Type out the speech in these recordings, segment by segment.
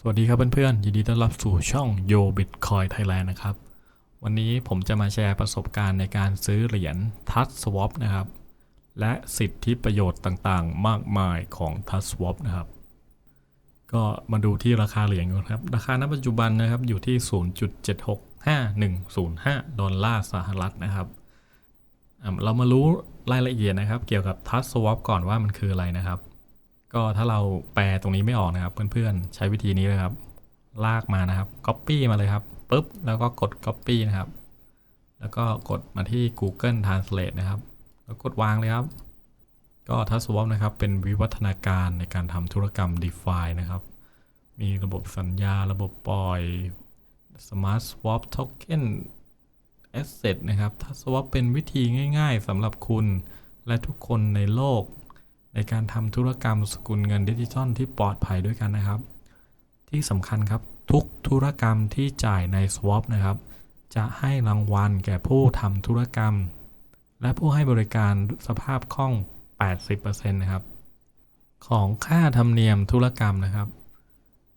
สวัสดีครับเพื่อนๆ ยินดีต้อนรับสู่ช่อง Yo Bitcoin Thailand นะครับ วันนี้ผมจะมาแชร์ประสบการณ์ในการซื้อเหรียญ Touch Swap นะครับ และสิทธิประโยชน์ต่างๆ มากมายของ Touch Swap นะครับ ก็มาดูที่ราคาเหรียญกันครับ ราคาณปัจจุบันนะครับอยู่ที่ 0.765105 ดอลลาร์สหรัฐนะครับอะเรามารู้รายละเอียดนะครับ เกี่ยวกับ Touch Swap ก่อนว่ามันคืออะไรนะครับ ก็ถ้าเราแปลตรงนี้ไม่ออกนะครับ เพื่อนๆ ใช้วิธีนี้เลยครับ ลากมานะครับ Copy มาเลยครับปุ๊บแล้วก็กด Copy นะครับ แล้วก็กดมาที่ Google Translate นะครับ แล้วกดวางเลยครับ ก็ทัสวอปนะครับ เป็นวิวัฒนาการในการทำธุรกรรม DeFi นะครับ มีระบบสัญญาระบบปล่อย Smart Swap Token Asset นะครับทัสวอปเป็นวิธีง่าย ๆสำหรับคุณและทุกคนในโลก ในการทำธุรกรรมสกุลเงินดิจิทัลที่ปลอดภัยด้วยกันนะครับ ที่สำคัญครับทุกธุรกรรมที่จ่ายใน Swap นะครับ จะให้รางวัลแก่ผู้ทำธุรกรรม และผู้ให้บริการสภาพคล่อง 80%นะครับ ของค่าธรรมเนียมธุรกรรมนะครับ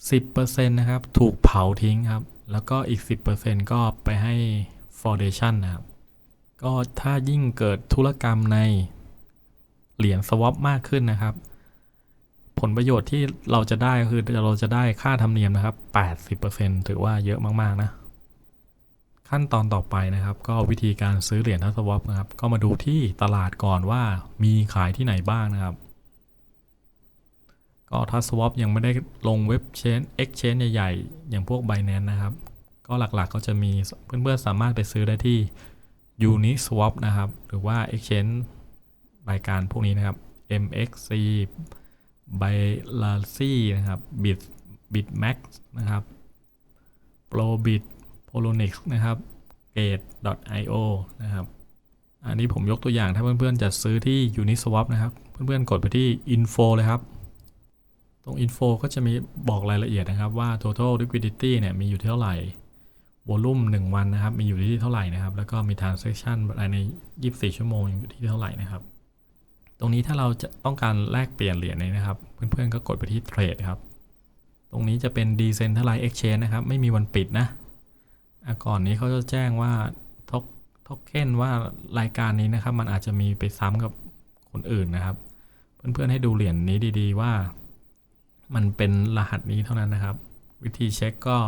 10%นะครับถูกเผาทิ้งครับ แล้วก็อีก 10%ก็ไปให้ Foundation นะครับ ก็ถ้ายิ่งเกิดธุรกรรมใน เหรียญ swap มากขึ้นนะครับ ผลประโยชน์ที่เราจะได้คือเราจะได้ค่าธรรมเนียมนะครับ 80%ถือว่าเยอะมาก ๆ นะ ขั้นตอนต่อไปนะครับ ก็วิธีการซื้อเหรียญทัสวอปนะครับ ก็มาดูที่ตลาดก่อนว่ามีขายที่ไหนบ้างนะครับ ก็ทัสวอปยังไม่ได้ลงเว็บเชน Exchange ใหญ่ๆ อย่างพวก Binance นะครับ ก็หลักๆก็จะมีเพื่อนๆสามารถไปซื้อได้ที่ Uniswap นะครับ หรือว่า Exchange รายการพวกนี้นะครับ MXC b i l a c y นะครับ Bit BitMax นะครับ Probit Polonix นะครับ Gate.io นะครับอันนี้ผมยกตัวอย่างถ้าเพื่อนๆจะซื้อที่ Uniswap นะครับ เพื่อนๆกดไปที่ Info เลยครับ ตรง Info ก็จะมีบอกรายละเอียดนะครับว่า total liquidity เนี่ยมีอยู่เท่าไหร่ volume 1 วันนะครับ มีอยู่ที่เท่าไหร่นะครับ แล้วก็มี transaction ภายใน 24 ชั่วโมงอยู่ที่เท่าไหร่นะครับ ตรงนี้ถ้าเราจะต้องการแลกเปลี่ยนเหรียญนี้นะครับ เพื่อนๆก็กดไปที่เทรดครับ ตรงนี้จะเป็น Decentralized Exchange นะครับ ไม่มีวันปิดนะก่อนนี้เขาจะแจ้งว่าท็อกท็กเค็นว่ารายการนี้นะครับ มันอาจจะมีไปซ้ำกับคนอื่นนะครับ เพื่อนๆให้ดูเหรียญนี้ดีๆว่า มันเป็นรหัสนี้เท่านั้นนะครับ วิธีเช็คก็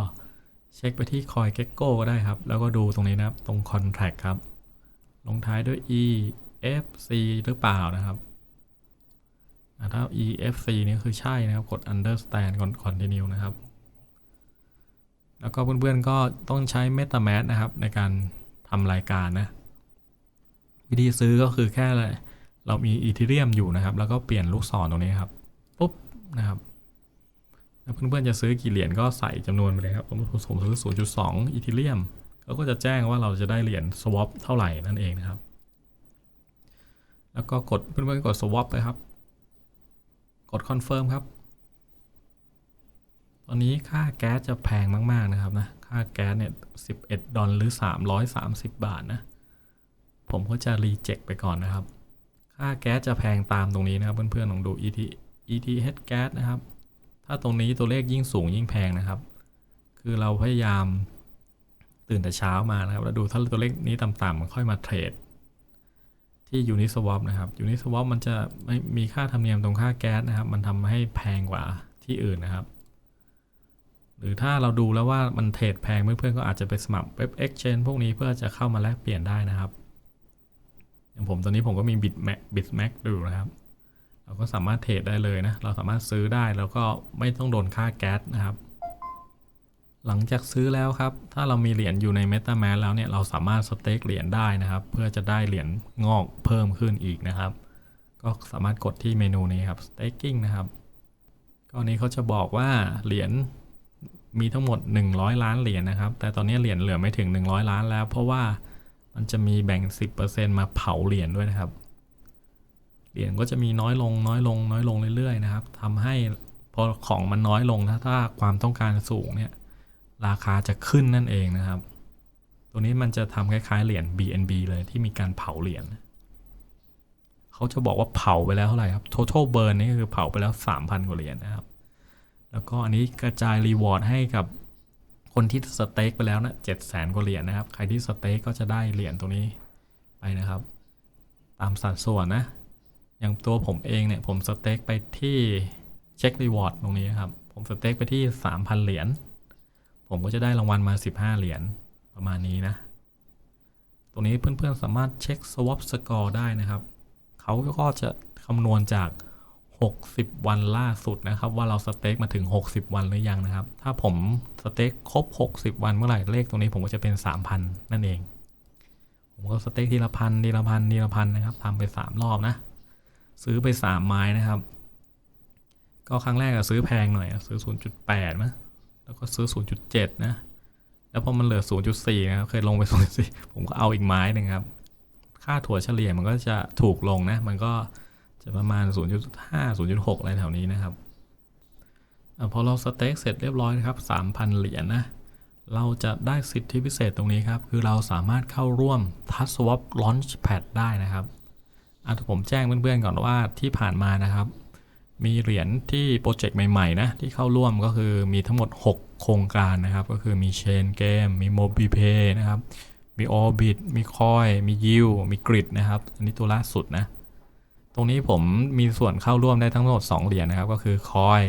เช็คไปที่ CoinGecko ก็ได้ครับ แล้วก็ดูตรงนี้นะครับ ตรง Contract ครับ ลงท้ายด้วย E FC หรือเปล่านะครับถ้า EFC นี่คือใช่นะครับ กด understand ก่อน continue นะครับ แล้วก็เพื่อนๆก็ต้องใช้ MetaMask นะครับ ในการทำรายการนะ วิธีซื้อก็คือแค่เรามี Ethereum อยู่นะครับ แล้วก็เปลี่ยนลูกศรตรงนี้ครับ ปุ๊บนะครับแล้วเพื่อนๆจะซื้อกี่เหรียญก็ใส่จำนวนไปเลยครับผมผมซื้อ 0.2 Ethereum เขาก็จะแจ้งว่าเราจะได้เหรียญ swap เท่าไหร่นั่นเองนะครับ แล้วก็กดเพื่อนๆกด swap ไปครับ กด confirm ครับ ตอนนี้ค่าแก๊สจะแพงมาก ๆ นะครับนะ ค่าแก๊สเนี่ย 11 ดอลลาร์หรือ 330 บาทนะ ผมก็จะรีเจ็คไปก่อนนะครับ ค่าแก๊สจะแพงตามตรงนี้นะครับ เพื่อนๆลองดู ET ETH แก๊สนะครับ ถ้าตรงนี้ตัวเลขยิ่งสูงยิ่งแพงนะครับ คือเราพยายามตื่นแต่เช้ามานะครับ แล้วดูถ้าตัวเลขนี้ต่ำๆมันค่อยมาเทรด ที่ Uniswap นะครับ Uniswap มันจะไม่มีค่าธรรมเนียมตรงค่าแก๊สนะครับ มันทำให้แพงกว่าที่อื่นนะครับ หรือถ้าเราดูแล้วว่ามันเทรดแพงเพื่อนๆก็อาจจะไปสมัครเว็บ Exchange พวกนี้เพื่อจะเข้ามาแลกเปลี่ยนได้นะครับ อย่างผมตอนนี้ผมก็มี Bitmax Bitmax ดูนะครับ เราก็สามารถเทรดได้เลยนะ เราสามารถซื้อได้แล้วก็ไม่ต้องโดนค่าแก๊สนะครับ หลังจากซื้อแล้วครับ ถ้าเรามีเหรียญอยู่ใน MetaMask แล้วเนี่ยเราสามารถสเต็กเหรียญได้นะครับ เพื่อจะได้เหรียญงอกเพิ่มขึ้นอีกนะครับ ก็สามารถกดที่เมนูนี้ครับ staking นะครับก็นี้เขาจะบอกว่าเหรียญมีทั้งหมด 100 ล้านเหรียญนะครับ แต่ตอนนี้เหรียญเหลือไม่ถึง 100 ล้านแล้ว เพราะว่ามันจะมีแบ่ง 10%มาเผาเหรียญด้วยนะครับ เหรียญก็จะมีน้อยลงน้อยลงน้อยลงเรื่อยๆนะครับทำให้พอของมันน้อยลงถ้าถ้าความต้องการสูงเนี่ย ราคาจะขึ้นนั่นเองนะครับ ตัวนี้มันจะทำคล้ายๆเหรียญ BNB เลยที่มีการเผาเหรียญเขาจะบอกว่าเผาไปแล้วเท่าไหร่ครับ total burn นี่ก็คือเผาไปแล้ว 3,000 กว่าเหรียญนะครับ แล้วก็อันนี้กระจายรีวอร์ดให้กับคนที่สเต็กไปแล้วนะเจ็ดแสนกว่าเหรียญนะครับ ใครที่สเต็กก็จะได้เหรียญตรงนี้ไปนะครับ ตามสัดส่วนนะ อย่างตัวผมเองเนี่ยผมสเต็กไปที่เช็ครีวอร์ดตรงนี้ครับ ผมสเต็กไปที่ 3,000 เหรียญ ผมก็จะได้รางวัลมา 15 เหรียญประมาณนี้นะ ตรงนี้เพื่อนๆสามารถเช็ค swap score ได้นะครับ เขาก็จะคำนวณจาก 60 วันล่าสุดนะครับ ว่าเราสเต็กมาถึง 60 วันหรือยังนะครับ ถ้าผมสเต็กครบ 60 วันเมื่อไหร่เลขตรงนี้ผมก็จะเป็น 3,000 นั่นเอง ผมก็สเต็กทีละพันทีละพันทีละพันนะครับทำไป 3 รอบนะ ซื้อไป 3 ไม้นะครับ ก็ครั้งแรกอะซื้อแพงหน่อยซื้อ 0.8นะ แล้วก็ซื้อ 0.7 นะ แล้วพอมันเหลือ 0.4 นะครับ เคยลงไป 0.4 ผมก็เอาอีกไม้หนึ่งครับ ค่าถั่วเฉลี่ยมันก็จะถูกลงนะ มันก็จะประมาณ 0.5 0.6 อะไรแถวนี้นะครับอพอเราสเต็กเสร็จเรียบร้อยนะครับ 3,000 เหรียญนะเราจะได้สิทธิพิเศษตรงนี้ครับ คือเราสามารถเข้าร่วม Touch Swap Launchpad ได้นะครับอะผมแจ้งเพื่อนๆก่อนว่าที่ผ่านมานะครับ มีเหรียญที่โปรเจกต์ใหม่ๆนะที่เข้าร่วมก็คือมีทั้งหมด 6 โครงการนะครับ ก็คือมี Chain Game มี MobiPay นะครับ มี Orbit มี Coin มี Yield มี Grid นะครับ อันนี้ตัวล่าสุดนะ ตรงนี้ผมมีส่วนเข้าร่วมได้ทั้งหมด 2 เหรียญนะครับ ก็คือ Coin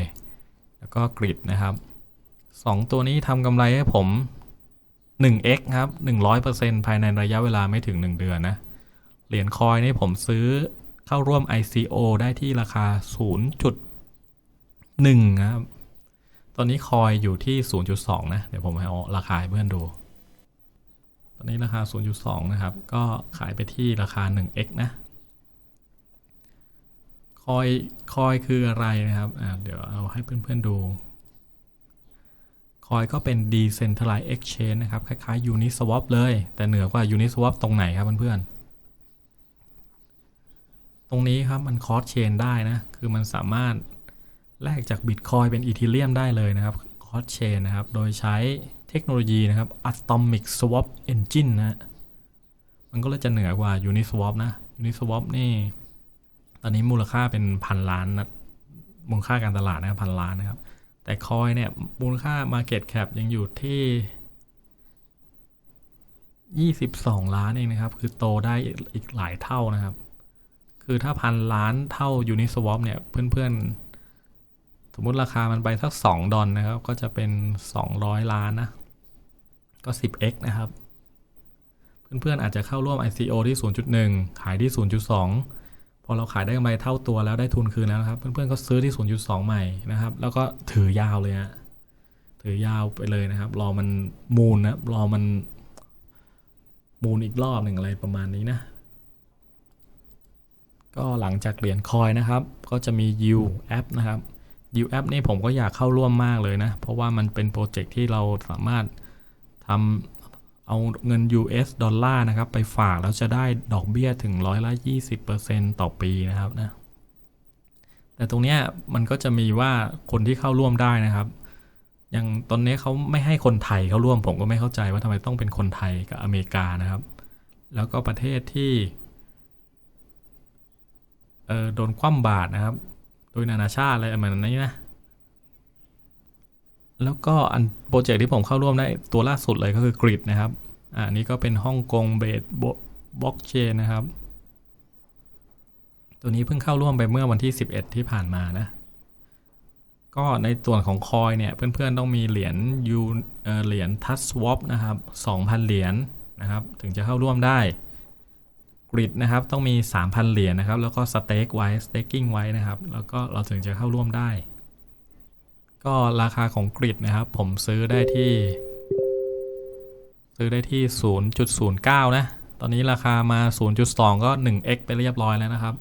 แล้วก็ Grid นะครับ 2 ตัวนี้ทำกำไรให้ผม 1x ครับ 100%ภายในระยะเวลาไม่ถึง 1 เดือนนะ เหรียญคอยนี่ผมซื้อ เข้าร่วม ICO ได้ที่ราคา 0.1 นะครับ ตอนนี้คอยอยู่ที่ 0.2 นะ เดี๋ยวผมเอาราคาให้เพื่อนดู ตอนนี้ราคา 0.2 นะครับ ก็ขายไปที่ราคา 1x นะ คอย คอยคืออะไรนะครับ อ่า เดี๋ยวเอาให้เพื่อนๆดูคอยก็เป็น Decentralized Exchange นะครับ คล้ายๆ Uniswap เลย แต่เหนือกว่า Uniswap ตรงไหนครับเพื่อนๆ ตรงนี้ครับมันคอร์สเชนได้นะ คือมันสามารถแลกจาก Bitcoin เป็น Ethereum ได้เลยนะครับคอร์สเชนนะครับ โดยใช้เทคโนโลยีนะครับ Atomic Swap Engine นะมันก็เลยจะเหนือกว่า Uniswap นะ Uniswap นี่ ตอนนี้มูลค่าเป็นพันล้านนะมูลค่าการตลาดนะครับพันล้านนะครับ แต่คอยเนี่ยมูลค่า Market Cap ยังอยู่ที่ 22 ล้านเองนะครับ คือโตได้อีกหลายเท่านะครับ คือถ้าพันล้านเท่า Uniswap เนี่ย เพื่อนๆ สมมุติราคามันไปสัก 2 ดอลนะครับ ก็จะเป็น 200 ล้านนะ ก็ 10x นะครับ เพื่อนๆ อาจจะเข้าร่วม ICO ที่ 0.1 ขายที่ 0.2 พอเราขายได้กำไรเท่าตัวแล้วได้ทุนคืนแล้วนะครับ เพื่อนๆ ก็ซื้อที่ 0.2 ใหม่นะครับ แล้วก็ถือยาวเลยฮะถือยาวไปเลยนะครับ รอมันมูลนะรอมันมูลอีกรอบหนึ่งอะไรประมาณนี้นะ ก็หลังจากเหรียญคอยนะครับ ก็จะมี U App นะครับ U App นี่ผมก็อยากเข้าร่วมมากเลยนะ เพราะว่ามันเป็นโปรเจกต์ที่เราสามารถทำเอาเงิน US ดอลลาร์นะครับ ไปฝากแล้วจะได้ดอกเบี้ยถึงร้อยละ 20%ต่อปีนะครับนะ แต่ตรงเนี้ยมันก็จะมีว่าคนที่เข้าร่วมได้นะครับอย่างตอนนี้เขาไม่ให้คนไทยเข้าร่วมผมก็ไม่เข้าใจว่าทำไมต้องเป็นคนไทยกับอเมริกานะครับ แล้วก็ประเทศที่ เออโดนคว่ำบาตรนะครับ โดยนานาชาติอะไรประมาณนี้นะ แล้วก็อันโปรเจกต์ที่ผมเข้าร่วมได้ตัวล่าสุดเลยก็คือกริดนะครับอ่านี่ก็เป็นฮ่องกงเบสบล็อกเชนนะครับ ตัวนี้เพิ่งเข้าร่วมไปเมื่อวันที่ 11 ที่ผ่านมานะ ก็ในส่วนของคอยเนี่ย เพื่อนๆต้องมีเหรียญยูเหรียญทัชสวอปนะครับ 2,000 เหรียญนะครับ ถึงจะเข้าร่วมได้ ริดนะครับต้องมี 3,000 เหรียญนะครับ แล้วก็สเต็กไว้สเต็กกิ้งไว้นะครับ แล้วก็เราถึงจะเข้าร่วมได้ ก็ราคาของกริดนะครับ ผมซื้อได้ที่ ซื้อได้ที่ 0.09 นะ ตอนนี้ราคามา 0.2 ก็ 1x ไปเรียบร้อยแล้วนะครับ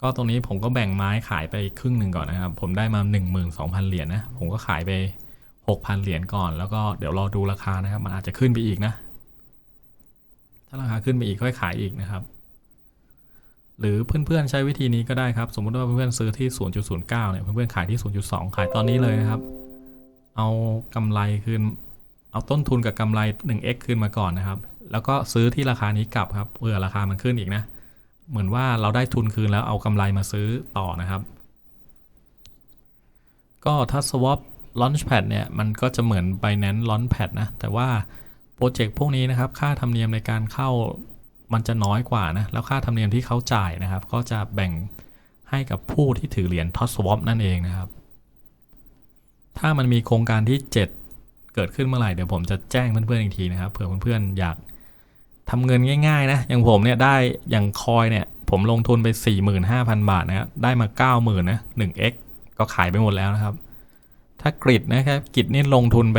ก็ตรงนี้ผมก็แบ่งไม้ขายไปครึ่งหนึ่งก่อนนะครับ ผมได้มา 12,000 เหรียญนะ ผมก็ขายไป 6,000 เหรียญก่อน แล้วก็เดี๋ยวรอดูราคานะครับ มันอาจจะขึ้นไปอีกนะาราคาขึ้นไปอีกค่อยขายอีกนะครับ หรือเพื่อนๆใช้วิธีนี้ก็ได้ครับ สมมุติว่าเพื่อนๆซื้อที่ 0.09เนี่ยเพื่อนๆขายที่ 0.2 ขายตอนนี้เลยนะครับ เอากำไรคืนเอาต้นทุนกับกำไร 1x คืนมาก่อนนะครับ แล้วก็ซื้อที่ราคานี้กลับครับเผื่อราคามันขึ้นอีกนะ เหมือนว่าเราได้ทุนคืนแล้วเอากำไรมาซื้อต่อนะครับ ก็ถ้า swap launchpad เนี่ยมันก็จะเหมือน Binance launchpad นะแต่ว่า โปรเจกต์พวกนี้นะครับ ค่าธรรมเนียมในการเข้ามันจะน้อยกว่านะ แล้วค่าธรรมเนียมที่เขาจ่ายนะครับ ก็จะแบ่งให้กับผู้ที่ถือเหรียญ t o s swap นั่นเองนะครับ ถ้ามันมีโครงการที่ 7 เกิดขึ้นเมื่อไหร่ เดี๋ยวผมจะแจ้งเพื่อนๆอีกทีนะครับ เผื่อเพื่อนๆอยากทำเงินง่ายๆนะ อย่างผมเนี่ยได้ อย่างคอยเนี่ย ผมลงทุนไป 45,000 บาทนะครับ ได้มา 90,000นะ 1x ก็ขายไปหมดแล้วนะครับ ถ้ากริดนะครับกริดนี่ลงทุนไป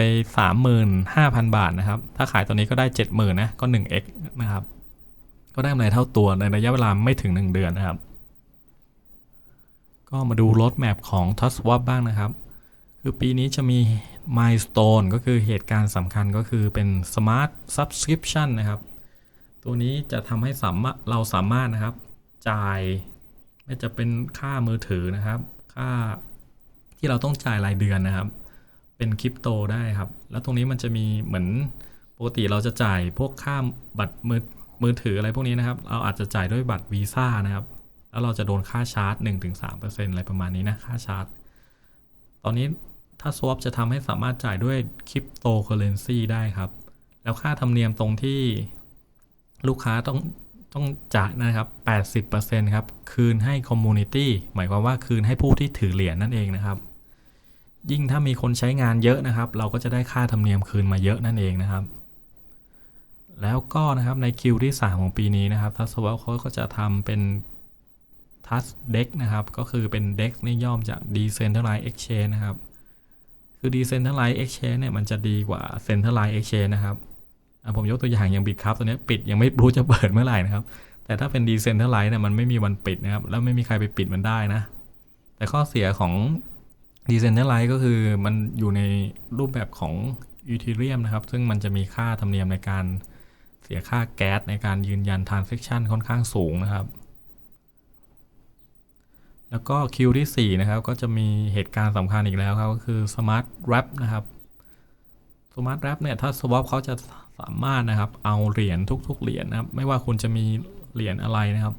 35,000 บาทนะครับ ถ้าขายตอนนี้ก็ได้ 70,000นะก็ 1x นะครับ ก็ได้กำไรเท่าตัวในระยะเวลาไม่ถึง 1 เดือนนะครับ ก็มาดูรถแมพของ t o s w a p บ้างนะครับ คือปีนี้จะมี milestone ก็คือเหตุการณ์สำคัญก็คือเป็น smart subscription นะครับ ตัวนี้จะทำให้สามารถเราสามารถนะครับ จ่ายไม่จะเป็นค่ามือถือนะครับ ค่า ที่เราต้องจ่ายรายเดือนนะครับ เป็นคริปโตได้ครับ แล้วตรงนี้มันจะมีเหมือนปกติเราจะจ่ายพวกค่าบัตรมือมือถืออะไรพวกนี้นะครับ เราอาจจะจ่ายด้วยบัตรวีซ่านะครับ แล้วเราจะโดนค่าชาร์จ 1-3%อะไรประมาณนี้นะค่าชาร์จ ตอนนี้ถ้า swap จะทำให้สามารถจ่ายด้วยคริปโตเคอเรนซีได้ครับ แล้วค่าธรรมเนียมตรงที่ลูกค้าต้องต้องจ่ายนะครับ 80%ครับ คืนให้คอมมูนิตี้ หมายความว่าคืนให้ผู้ที่ถือเหรียญนั่นเองนะครับ ยิ่งถ้ามีคนใช้งานเยอะนะครับ เราก็จะได้ค่าธรรมเนียมคืนมาเยอะนั่นเองนะครับ แล้วก็นะครับในคิวที่ 3 ของปีนี้นะครับทัสว p เขาก็จะทำเป็นทัสเด็กนะครับ ก็คือเป็นเด็กนี่ย่อมจาก Decentralized Exchange นะครับ คือ Decentralized Exchange เนี่ยมันจะดีกว่า Centralized Exchange นะครับผมยกตัวอย่างอย่างบิตครับตัวนี้ปิดยังไม่รู้จะเปิดเมื่อไหร่นะครับ แต่ถ้าเป็น Decentralized เนี่ยมันไม่มีวันปิดนะครับ แล้วไม่มีใครไปปิดมันได้นะ แต่ข้อเสียของ Decentralized ก็คือมันอยู่ในรูปแบบของ Ethereum นะครับ ซึ่งมันจะมีค่าธรรมเนียมในการเสียค่าแก๊สในการยืนยัน Transaction ค่อนข้างสูงนะครับ แล้วก็คิวที่ 4 นะครับ ก็จะมีเหตุการณ์สำคัญอีกแล้วครับ ก็คือ Smart Wrap นะครับ Smart Wrap เนี่ย ถ้า Swap เขาจะสามารถนะครับ เอาเหรียญทุก ๆ เหรียญนะครับ ไม่ว่าคุณจะมีเหรียญอะไรนะครับ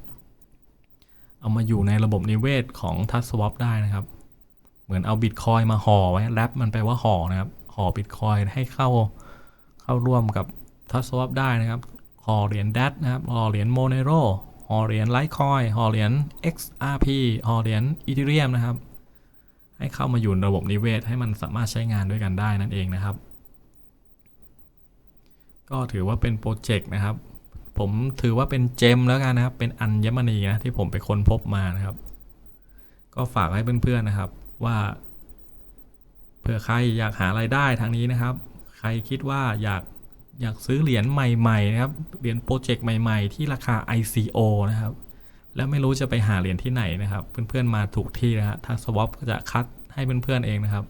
เอามาอยู่ในระบบนิเวศของ t o u c h Swap ได้นะครับ เหมือนเอาบิตคอยมาห่อไว้แรปมันแปลว่าห่อนะครับห่อบิตคอยให้เข้าเข้าร่วมกับ t o u c h Swap ได้นะครับห่อเหรียญ DAT นะครับห่อเหรียญ Monero ห่อเหรียญ Litecoin ห่อเหรียญ XRP ห่อเหรียญ Ethereum นะครับ ให้เข้ามาอยู่ในระบบนิเวศให้มันสามารถใช้งานด้วยกันได้นั่นเองนะครับ ก็ถือว่าเป็นโปรเจกต์นะครับ ผมถือว่าเป็นเจมแล้วกันนะครับ เป็นอัญมณีนะที่ผมไปค้นพบมานะครับ ก็ฝากให้เพื่อนๆนะครับ ว่าเผื่อใครอยากหารายได้ทางนี้นะครับ ใครคิดว่าอยากอยากซื้อเหรียญใหม่ๆนะครับ เหรียญโปรเจกต์ใหม่ ๆ ที่ราคา ICO นะครับ แล้วไม่รู้จะไปหาเหรียญที่ไหนนะครับ เพื่อนๆมาถูกที่นะฮะถ้า swap ก็จะคัดให้เพื่อนๆเองนะครับ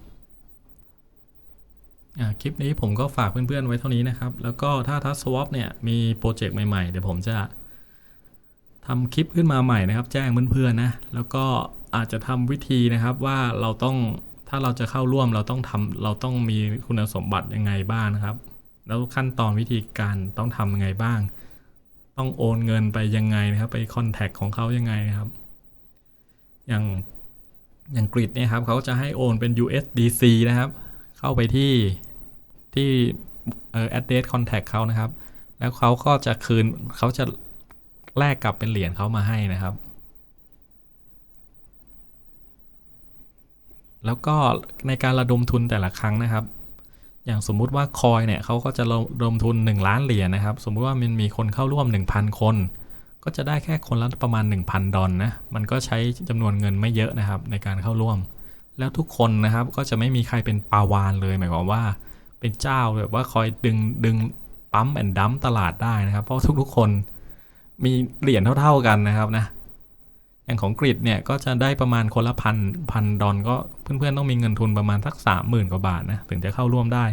อ่าคลิปนี้ผมก็ฝากเพื่อนๆไว้เท่านี้นะครับ แล้วก็ถ้าทัสวอปเนี่ยมีโปรเจกต์ใหม่ๆ เดี๋ยวผมจะทำคลิปขึ้นมาใหม่นะครับ แจ้งเพื่อนๆนะ แล้วก็ อาจจะทำวิธีนะครับว่าเราต้องถ้าเราจะเข้าร่วมเราต้องทำเราต้องมีคุณสมบัติยังไงบ้างนะครับ แล้วขั้นตอนวิธีการต้องทำยังไงบ้าง ต้องโอนเงินไปยังไงนะครับ ไปคอนแทคของเขายังไงนะครับ อย่างอย่างกริดเนี่ยครับเขาจะให้โอนเป็น USDC นะครับ เข้าไปที่ที่เอ่อ address contact เขานะครับ แล้วเขาก็จะคืนเขาจะแลกกลับเป็นเหรียญเขามาให้นะครับ แล้วก็ในการระดมทุนแต่ละครั้งนะครับ อย่างสมมุติว่าคอยเนี่ยเขาก็จะระดมทุน 1 ล้านเหรียญนะครับ สมมุติว่ามันมีคนเข้าร่วม 1,000 คน ก็จะได้แค่คนละประมาณ 1,000 ดอลนะ มันก็ใช้จำนวนเงินไม่เยอะนะครับ ในการเข้าร่วม แล้วทุกคนนะครับก็จะไม่มีใครเป็นปาวานเลยหมายความว่า เป็นเจ้าแบบว่าคอยดึงดึงปั๊มแอนดัมตลาดได้นะครับ เพราะทุกๆคนมีเหรียญเท่า ๆกันนะครับนะ อย่างของกริดเนี่ยก็จะได้ประมาณคนละพันพันดอลก็เพื่อนๆต้องมีเงินทุนประมาณสักสามหมื่นกว่าบาทนะถึงจะเข้าร่วมได้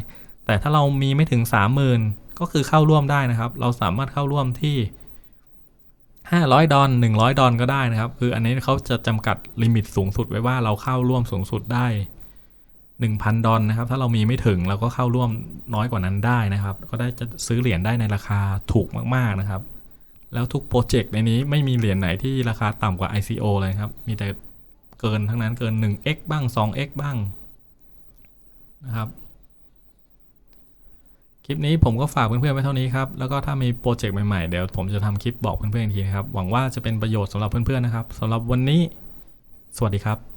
แต่ถ้าเรามีไม่ถึงสามหมื่นก็คือเข้าร่วมได้นะครับ เราสามารถเข้าร่วมที่ 500 ดอล100 ดอลก็ได้นะครับ คืออันนี้เขาจะจำกัดลิมิตสูงสุดไว้ว่าเราเข้าร่วมสูงสุดได้ 1,000 ดอลนะครับ ถ้าเรามีไม่ถึงเราก็เข้าร่วมน้อยกว่านั้นได้นะครับ ก็ได้จะซื้อเหรียญได้ในราคาถูกมากๆนะครับ แล้วทุกโปรเจกต์ในนี้ไม่มีเหรียญไหนที่ราคาต่ำกว่า ICO เลยครับ มีแต่เกินทั้งนั้นเกิน 1x บ้าง 2x บ้างนะครับ คลิปนี้ผมก็ฝากเพื่อนๆไว้เท่านี้ครับ แล้วก็ถ้ามีโปรเจกต์ใหม่ๆ เดี๋ยวผมจะทำคลิปบอกเพื่อนๆอีกทีนะครับ หวังว่าจะเป็นประโยชน์สำหรับเพื่อนๆนะครับสำหรับวันนี้ สวัสดีครับ